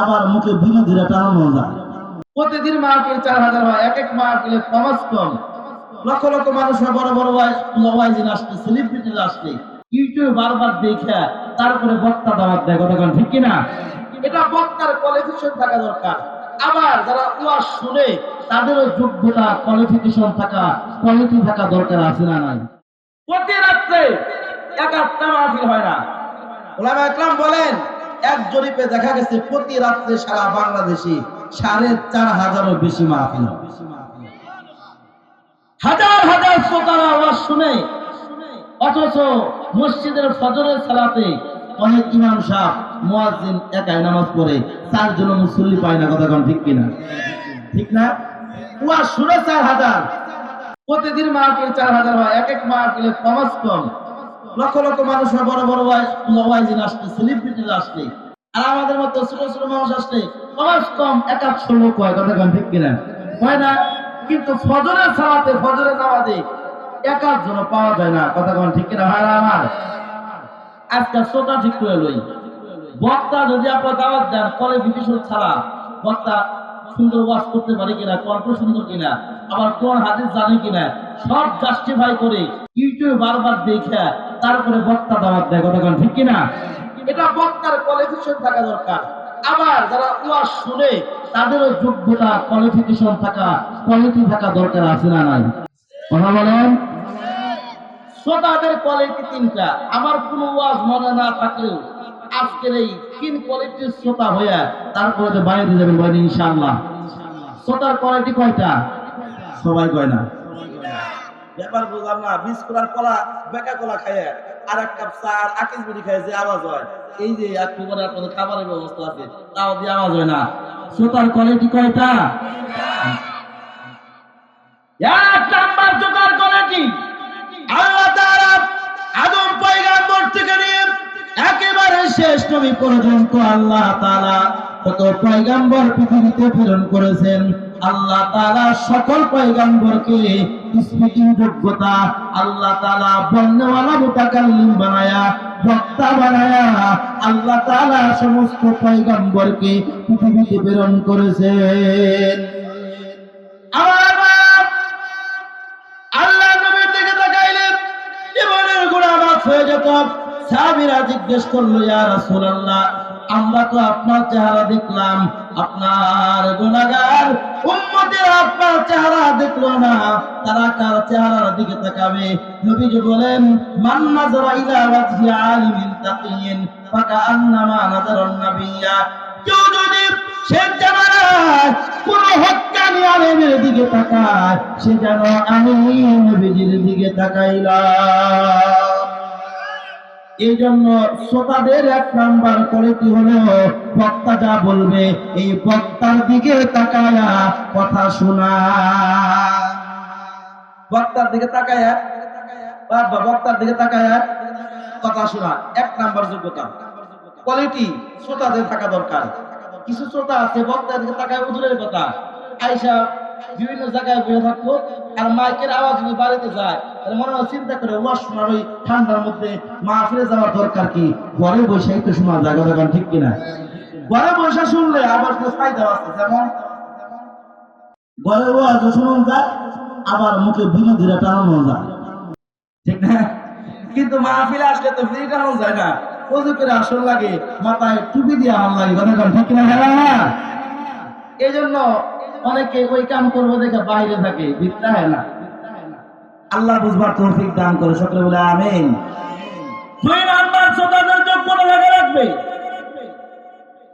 আবার মুখে বিরোধীরা টানানো যায়। প্রতিদিন মাহফিল চার হাজার হয়, এক এক মাহফিলে কমাস কম লক্ষ লক্ষ মানুষ বড় বড় ওয়াইজিন আসছে সেলিব্রিটি আসছে। ইউটিউবে বারবার দেখে, তারপরে বক্তা দাওয়াত দেয় কতক্ষণ ঠিক কিনা? এটা বক্তার কোয়ালিফিকেশন থাকা দরকার। আবার যারা ওয়াজ শুনে, তাদেরও যোগ্যতা কোয়ালিফিকেশন থাকা কোয়ালিটি থাকা দরকার, আছে না নাই? প্রতি রাত্রে একাত্তা মাহফিল হয় না। ওলামা একরাম বলেন, এক জরিপে দেখা গেছে প্রতি রাত্রে সারা বাংলাদেশে সাড়ে চার হাজারও বেশি মাহফিল। হাজার হাজার শ্রোতারা আওয়াজ শুনে, অথচ মসজিদের ফজরের সালাতে অনেক ইমাম সাহেব, মুয়াজ্জিন একাই নামাজ পড়ে চারজন মুসল্লি পায় না, কথা ঠিক কিনা? ঠিক না? ওয়াজ শুনে চার হাজার। প্রতিদিন মাহফিল চার হাজার হয়, এক এক মাহফিলে কমাস কম। লক্ষ লক্ষ মানুষ হয় বড় বড় ওয়াইজিন আসছে সেলিব্রিটি আসছে। আর আমাদের মতো ছোট ছোট মানুষ আসলে কমাস কম, এক আধশো লোক হয় কথা কোন ঠিক কিনা? হয় না? কিন্তু ফজরের সালাতে, ফজরের নামাজে এক জন পাওয়া যায় না, কথা কোন ঠিক কিনা হয় আমার? আজকে শ্রোতা ঠিক করে লই। বক্তা যদি আপনার দাওয়াত দেন কোয়ালিফিকেশন ছাড়া বক্তা সুন্দর ওয়াজ করতে পারে কিনা কণ্ঠ সুন্দর কিনা, আবার কোন হাদিস জানে কিনা, সব জাস্টিফাই করে, ইউটিউবে বারবার দেখে তারপরে বক্তা দাওয়াত দেয় কতক্ষণ ঠিক কিনা? এটা বক্তার কোয়ালিফিকেশন থাকা দরকার। আবার যারা ওয়াজ শুনে, তাদেরও যোগ্যতা কোয়ালিফিকেশন থাকা কোয়ালিটি থাকা দরকার আছে না নাই? কথা বলেন। শ্রোতাদের কোয়ালিটি তিনটা। আমার কোনো ওয়াজ মনে না থাকলেও আজকের এই তিন কোয়ালিটির শ্রোতা হইয়া তারপরে বাইরে যাবেন শ্রোতার কোয়ালিটি কয়টা? সবাই কয় না। ব্যাপার বুঝলাম না বিস্কুট আর কলা, বেকা কলা খায় আর এক কাপ চা আর আকিস বিড়ি খায় যে আওয়াজ হয়। এই যে একটু পরে আপনাদের খাবারের ব্যবস্থা আছে, তাও দিয়ে আওয়াজ হয় না। শ্রোতার কোয়ালিটি কয়টা? এক নাম্বার কোয়ালিটি আল্লাহ আদম পয়গাম্বর থেকে নিয়ে একেবারে শেষ নবী পর্যন্ত আল্লাহ কত পয়গাম্বর পৃথিবীতে প্রেরণ করেছেন। আল্লাহ তাআলা সকল পয়গাম্বরকে স্পিকিং যোগ্যতা, আল্লাহ তালা বন্যওয়ালা মুতাকাল্লিম বানায়া, বক্তা বানায়া, আল্লাহ তালা সমস্ত পয়গাম্বরকে পৃথিবীতে প্রেরণ করেছেন। আল্লাহ জিজ্ঞেস করল, ইয়া রাসূলুল্লাহ আমরা তো আপনার চেহারা দেখলাম। আপনার গুনাহগার উম্মতের আপনার চেহারা দেখল না। তারা কার চেহারার দিকে তাকাবে? নবীজি বলেন, মান আলিমিন নাবিয়্যা কেউ যদি কোন দিকে তাকায়, সে যেন আমি নবীজির দিকে তাকাইলাম। এই জন্য শ্রোতাদের এক নাম্বার কোয়ালিটি হলো? বক্তা যা বলবে, এই বক্তার দিকে তাকায়া কথা শোনা। বক্তার দিকে তাকায়া, বা বক্তার দিকে তাকায়া কথা শোনা, এক নাম্বার যোগ্যতা। কোয়ালিটি শ্রোতাদের থাকা দরকার। কিছু শ্রোতা আছে, বক্তার দিকে তাকায় উদূরের কথা। আইসা বিভিন্ন জায়গায় বসে থাকব, আর মাইকের আওয়াজ যদি বাড়িতে যায়, তাহলে মনে হয় চিন্তা করে ওয়াশ শোনার ওই ঠান্ডার মধ্যে মা ফিরে যাওয়ার দরকার কি? ঘরে বসেই তো শোনা যায় কথা ঠিক কিনা? ঘরে বসে শুনলে আবার কোনো ফায়দা আছে, যেমন ঘরে ওয়াজ আবার মুখে টানানো যায় ঠিক না? কিন্তু মাহফিলে আসলে তো ফ্রি টানো যায় না। ওজু করে লাগে, মাথায় টুপি দিয়ে আমার লাগে, কথা ঠিক না হ্যাঁ। এই জন্য অনেকে ওই কাম করব দেখে বাইরে থাকে ভিতরে হয় না। আল্লাহ বুঝবার তৌফিক দান করে সকলে বলে আমিন। দুই নাম্বার শ্রোতাদের যোগ্যতা লাগে রাখবে।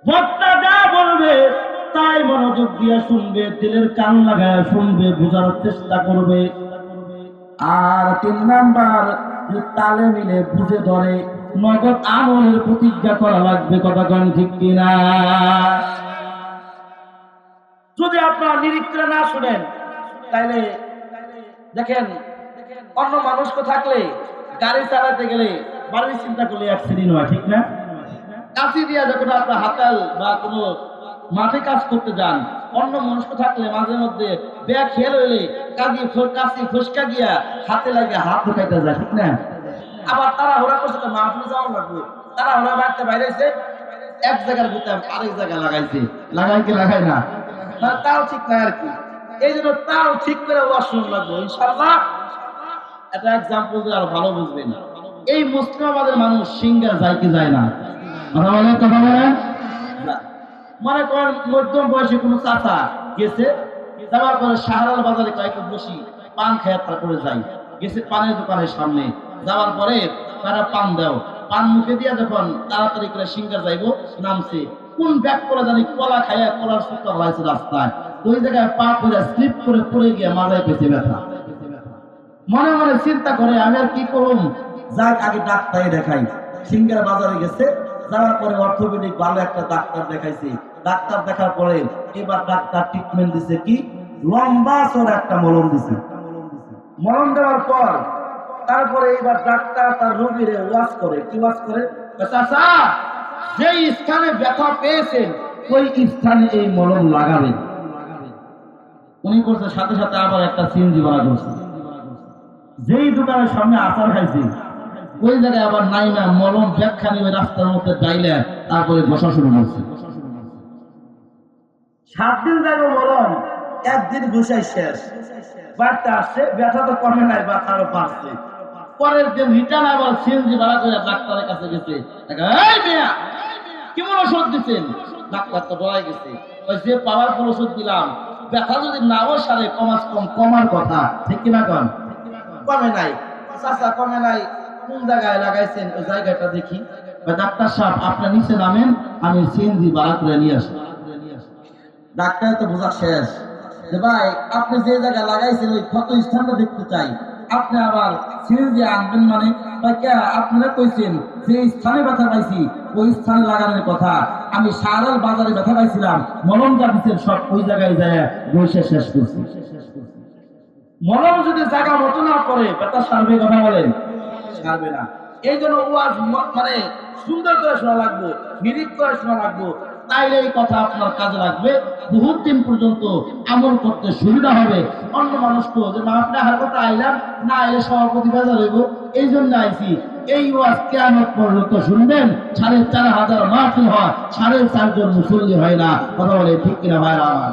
বক্তা যা বলবে তাই মনোযোগ দিয়ে শুনবে দিলের কান লাগায় শুনবে বোঝার চেষ্টা করবে। আর তিন নাম্বার তালে মিলে বুঝে ধরে নগদ আমলের প্রতিজ্ঞা করা লাগবে কথা কন ঠিক কিনা? যদি আপনারা নিরীক্ষা না শুনেন, তাইলে দেখেন, অন্য মানুষকে থাকলে গাড়ি চালাতে গেলে বাড়ির চিন্তা করলে অ্যাক্সিডেন্ট হয়, ঠিক না? কাশি দিয়া যখন আপনার হাতাল বা কোনো মাঠে কাজ করতে যান, অন্য মানুষকে থাকলে মাঝে মধ্যে ব্যাগ খেয়াল হইলে কাজি কাশি ফসকা গিয়া হাতে লাগে হাত ঢুকাইতে যায়, ঠিক না? আবার তারা ওরা করছে তো মাহফিলে যাওয়া লাগবে। তারা হলো বাড়তে বাইরেছে, এক জায়গার ভিতরে আরেক জায়গায় লাগাইছে। লাগাই কি লাগাই না? তাও ঠিক নাই আর কি। এই জন্য তাও ঠিক করে ইনশাল্লাহ একটা এক্সাম্পল আরও ভালো এই মুসলিমাবাদের মানুষ সিঙ্গার যায় না। মনে করেন মধ্যম কোনো চাচা গেছে, যাওয়ার পরে শাহরাল বাজারে বসি পান খেয়ে তারপরে যাই গেছে পানের দোকানের সামনে। যাওয়ার পরে তারা পান দাও। পান মুখে দিয়া যখন তাড়াতাড়ি করে সিঙ্গার যাইবো, নামছে। কোন ব্যাগ করে জানি কলা খাইয়া কলার সুতা হয়েছে রাস্তায়। ওই জায়গায় পা করে স্লিপ করে পড়ে গিয়ে মাথায় পেছে ব্যথা। মনে মনে চিন্তা করে, আমি আর কি করুম? যাক, আগে ডাক্তারে দেখাই। সিঙ্গার বাজারে গেছে, যাওয়ার পরে অর্থোপেডিক ভালো একটা ডাক্তার দেখাইছে। ডাক্তার দেখার পরে এবার ডাক্তার ট্রিটমেন্ট দিছে কি? লম্বা সর একটা মলম দিছে। মলম দেওয়ার পর, তারপরে এবার ডাক্তার তার রোগীরে ওয়াশ করে। কি ওয়াশ করে? চাচা যে স্থানে ব্যথা পেয়েছেন ওই স্থানে এই মলম লাগাবেন। উনি করছে সাথে সাথে আবার একটা সিএনজি ভাড়া করছে যেই দোকানের সামনে আচার খাইছে ওই জায়গায় আবার নাই না মলম ব্যাগখানি ওই রাস্তার মধ্যে ডাইলে তারপরে বসা শুরু করছে। সাত দিন যাইব মলম একদিন ঘুষাই শেষ। বাড়তে আসছে ব্যথা তো কমে নাই বা আরও বাড়ছে পরের দিন রিটার্ন আবার সিএনজি ভাড়া করে ডাক্তারের কাছে গেছে। এই মিয়া কেমন ওষুধ দিচ্ছেন ডাক্তার তো ডরাই গেছে। যে পাওয়ারফুল ওষুধ দিলাম, ব্যথা যদি নাও সারে কমাস কম, কমার কথা। ঠিক কিনা কন? কমে নাই। চাচা, কমে নাই। কোন জায়গায় লাগাইছেন? ওই জায়গাটা দেখি। ডাক্তার সাহেব আপনার নিচে নামেন, আমি সিএনজি ভাড়া করে নিয়ে আসি। ডাক্তার তো বোঝা শেষ। ভাই, আপনি যে জায়গায় লাগাইছেন, ওই ক্ষত স্থানটা দেখতে চাই। আপনি আবার সিরিঞ্জে আনবেন মানে আপনারা কইছেন যে স্থানে ব্যথা পাইছি, ওই স্থানে লাগানোর কথা। আমি সারাল বাজারে ব্যথা পাইছিলাম, মলম দিচ্ছেন সব ওই জায়গায় যায়, বসে শেষ করছি। মলম যদি জায়গা মতো না করে ব্যথা সারবে কথা বলেন? সারবে না। এই জন্য ওয়াজ ম- মানে সুন্দর করে শোনা লাগবো নিরিখ করে শোনা লাগবো। তাইলে এই কথা আপনার কাজে লাগবে। বহুত দিন পর্যন্ত আমল করতে সুবিধা হবে। অন্য মানুষকে যে না আপনি হার কথা আইলাম, না আইলে সভাপতি বাজার হইব। এই জন্য আইছি। এই ওয়াজ কেয়ামত পর্যন্ত শুনবেন, সাড়ে চার হাজার মাহফিল হয়, সাড়ে চারজন মুসল্লি হয় না। কথা বলে ঠিক কিনা ভাইরা? আমার